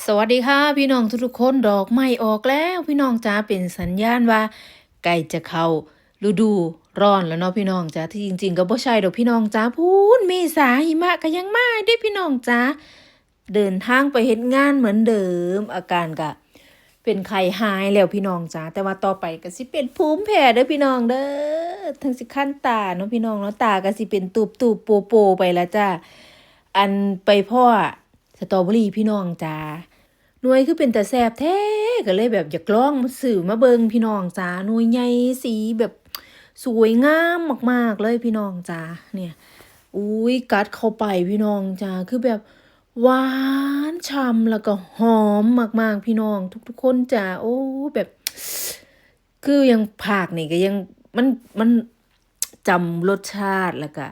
สวัสดีค่ะ พี่น้องทุกๆคนดอกไม้ออกแล้ว พี่น้องจ้าเป็นสัญญาณว่าใกล้จะเข้าฤดูร้อนแล้วเนาะพี่น้องจ้าที่จริง ๆ ก็บ่ใช่ดอกพี่น้องจ้าพูนเมษาหิมะก็ยังมาได้พี่น้องจ้าเดินทางไปเฮ็ดงานเหมือนเดิมอาการก็เป็นไข้หายแล้วพี่น้องจ้าแต่ว่าต่อไปก็สิเป็นภูมิแพ้เด้อพี่น้องเด้อทั้งสิคันตาเนาะพี่น้องเนาะตาก็สิเป็นตูบๆโปๆไปแล้วจ้าอันไปพ่อ ตรอเบอรี่พี่น้องจ้าหน่วยคือเป็นแต่แสบแท้ก็เลยแบบอยากลองมาสื่อมาเบิงพี่น้องจ้าหน่วยใหญ่สีแบบสวยงามมาก ๆ เลยพี่น้องจ้าเนี่ยอุ้ยกัดเข้าไปพี่น้องจ้าคือแบบหวานฉ่ำแล้วก็หอมมากๆพี่น้อง ทุกๆคนจ้าโอ้แบบ คือยังภาคนี่ก็ยังมันมันจำรสชาติแล้วก็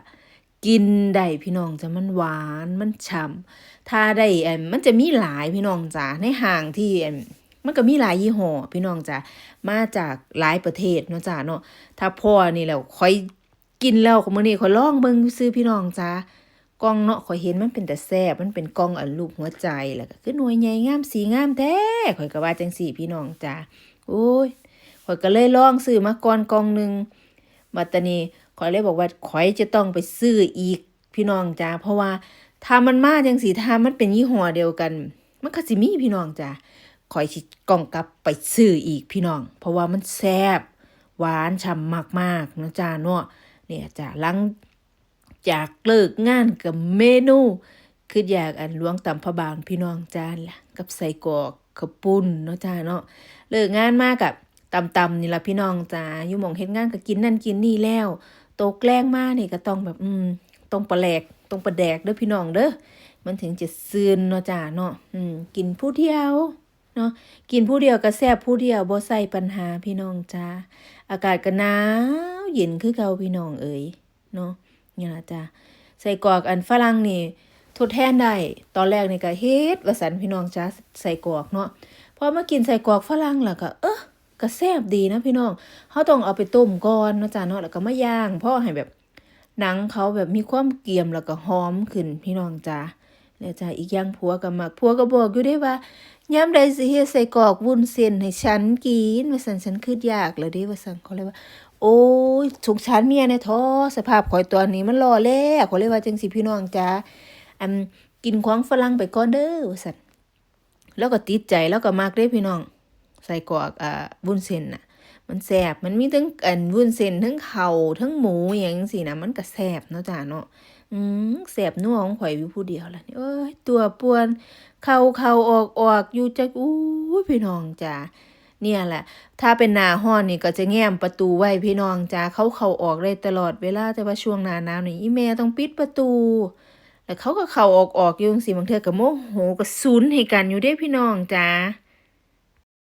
กินได้พี่น้องจ้ะมันหวานมันฉ่ำถ้าได้เอ็มมันจะมีหลายพี่น้องจ้ะในห้างที่เอ็มมันก็มีหลายยี่ห้อพี่น้องจ้ะมาจากหลายประเทศเนาะจ้ะเนาะถ้าพ่อนี่แล้วคอยกินแล้วของมื้อนี้คอยลองเบิ่งซื้อพี่น้องจ้ะกล่องเนาะข่อยเห็นมันเป็นแต่แซ่บมันเป็นกล่องอันรูปหัวใจแล้วก็คือหน่วยใหญ่งามสีงามแท้ข่อยก็ว่าจังสี่พี่น้องจ้ะโอ้ยข่อยก็เลยลองซื้อมาก่อนกล่องหนึ่งบัดตานี้ ข่อยเลยบอกว่าข่อยจะต้องไปซื้ออีกพี่น้องจ้าเพราะว่าถ้ามันมาจังสีถ้ามันเป็นยี่ห้อเดียวกัน มันก็สิมีพี่น้องจ้าข่อยสิกล่องกลับไปซื้ออีกพี่น้อง เพราะว่ามันแซ่บหวานฉ่ำมากๆนะจ้าเนาะเนี่ยจ้าหลังจากเลิกงานกับเมนูคืออยากอันล้วงตำพระบางพี่น้องจานละกับใส่กอกข้าวปุ้นเนาะจ้าเนาะเลิกงานมากกับตำตำนี่ละพี่น้องจ้าอยู่หมองเฮ็ดงานก็กินนั่นกินนี่แล้ว โตแกล้งมานี่ก็ต้องแบบอืมต้องปลาแหลกต้องปลาแดกเด้อพี่น้องเด้อมันถึงจะซืนเนาะจ้าเนาะอืมกินผู้เดียวเนาะกินผู้เดียวก็แซ่บผู้เดียวบ่ใส่ปัญหาพี่น้องจ้าอากาศก็หนาวเย็นคือเก่าพี่น้องเอ๋ยเนาะนี่ล่ะจ้าใส่กรอกอันฝรั่งนี่ทดแทนได้ตอนแรกนี่ก็เฮ็ดว่าสันพี่น้องจ้าใส่กรอกเนาะพอมากินใส่กรอกฝรั่งแล้วก็เออ ก็แซ่บดีนะพี่น้องเขาต้องเอาไปต้มก่อนนะจ้าเนาะแล้วก็มาย่างเพราะให้แบบหนังเขาแบบมีความเกรียมแล้วก็หอมขึ้นพี่น้องจ้าแล้วจ้าอีกอย่างผัวก็มักผัวก็บอกอยู่ได้ว่ายามใดสิเฮ็ดใส่กรอกวุ้นเส้นให้ฉันกินว่าซั่นฉันคิดอยากแล้วเด้ว่าซั่นเขาเลยว่า โอ้ยสุกฉันเมียแน่ท้อสภาพข่อยตัวนี้มันรอแล้วเขาเลยว่าจังสิพี่น้องจ้าอันกินของฝรั่งไปก่อนเด้อว่าซั่นแล้วก็ติดใจแล้วก็มักเด้พี่น้อง ใส่กรอกอ่าวุ้นเส้นน่ะ มันแซ่บมันมีทั้งอันวุ้นเส้นทั้งเข่าทั้งหมูอย่างจังซี่นะมันก็แซ่บเนาะจ้าเนาะอืมแซ่บนัวของข่อยอยู่ผู้เดียวล่ะนี่เอ้ยตัวป่วนเข้าเข้าออกออกอยู่จักอู้พี่น้องจ้าเนี่ยแหละ ถ้าเป็นหนาร้อนนี่ก็จะแง้มประตูไว้พี่น้องจ้าเขาเข้าออกได้ตลอดเวลาแต่ว่าช่วงหนาหนาวนี่อีแม่ต้องปิดประตู แล้วเขาก็เข้าออกออกอยู่จังซี่บางเทือก็โมโหก็ซุนให้กันอยู่เด้พี่น้องจ้า